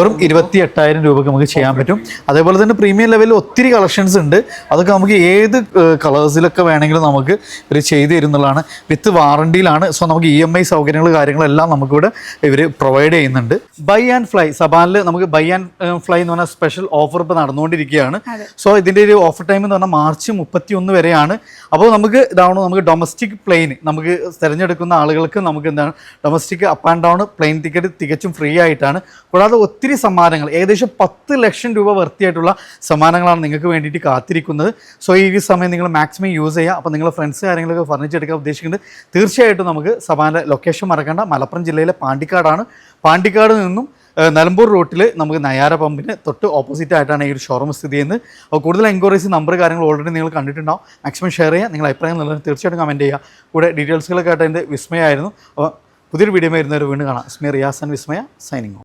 വെറും ഇരുപത്തി എട്ടായിരം രൂപക്ക് നമുക്ക് ചെയ്യാൻ പറ്റും. അതേപോലെ തന്നെ പ്രീമിയം ലെവലിൽ ഒത്തിരി കളക്ഷൻസ് ഉണ്ട്. അതൊക്കെ നമുക്ക് ഏത് കളേഴ്സിലൊക്കെ വേണമെങ്കിലും നമുക്ക് ഇവർ ചെയ്തു തരുന്നതാണ് വിത്ത് വാറണ്ടിയിലാണ് സോ നമുക്ക് ഇ എം ഐ സൗകര്യങ്ങൾ കാര്യങ്ങളെല്ലാം നമുക്കിവിടെ ഇവർ പ്രൊവൈഡ് ചെയ്യുന്നുണ്ട്. ബൈ ആൻഡ് ഫ്ലൈ സബാനിൽ നമുക്ക് ബൈ ആൻഡ് ഫ്ലൈ എന്ന് പറഞ്ഞ സ്പെഷ്യൽ ഓഫർ ഇപ്പോൾ നടന്നുകൊണ്ടിരിക്കുകയാണ്. സോ ഇതിന്റെ ഒരു ഓഫർ ടൈം എന്ന് പറഞ്ഞാൽ മാർച്ച് മുപ്പത്തി ഒന്ന് വരെയാണ്. അപ്പോൾ നമുക്ക് ഇതാണ് നമുക്ക് ഡൊമസ്റ്റിക് പ്ലെയിൻ നമുക്ക് തിരഞ്ഞെടുക്കുന്ന ആളുകൾക്ക് നമുക്ക് എന്താണ് domestic up and down plane ticket തികച്ചും ഫ്രീ ആയിട്ടാണ്. കൂടാതെ ഒത്തിരി സമ്മാനങ്ങൾ ഏകദേശം പത്ത് ലക്ഷം രൂപ വൃത്തിയായിട്ടുള്ള സമ്മാനങ്ങളാണ് നിങ്ങൾക്ക് വേണ്ടിയിട്ട് കാത്തിരിക്കുന്നത്. സോ ഈ സമയം നിങ്ങൾ മാക്സിമം യൂസ് ചെയ്യുക. അപ്പോൾ നിങ്ങൾ ഫ്രണ്ട്സ് കാര്യങ്ങളൊക്കെ ഫർണിച്ചർ എടുക്കാൻ ഉദ്ദേശിക്കുന്നുണ്ട്. തീർച്ചയായിട്ടും നമുക്ക് സമാന ലൊക്കേഷൻ മറക്കേണ്ട. മലപ്പുറം ജില്ലയിലെ പാണ്ടിക്കാടാണ്. പാണ്ടിക്കാട് നിന്നും നിലമ്പൂർ റൂട്ടിൽ നമുക്ക് നയാര പമ്പിന് തൊട്ട് ഓപ്പോസിറ്റ് ആയിട്ടാണ് ഈ ഒരു ഷോറൂം സ്ഥിതി ചെയ്യുന്നത്. കൂടുതൽ എൻക്വയറീസ് നമ്പർ കാര്യങ്ങൾ ഓൾറെഡി നിങ്ങൾ കണ്ടിട്ടുണ്ടാവും. മാക്സിമം ഷെയർ ചെയ്യുക. നിങ്ങൾ അഭിപ്രായം നല്ല തീർച്ചയായിട്ടും കമന്റ് ചെയ്യുക. കൂടെ ഡീറ്റെയിൽസുകളൊക്കെ ആയിട്ട് എന്റെ വിസ്മയായിരുന്നു. അപ്പോൾ പുതിയൊരു വീഡിയോ വരുന്നവർ വീണ്ടും കാണാം. Vismaya Riyas and Vismaya signing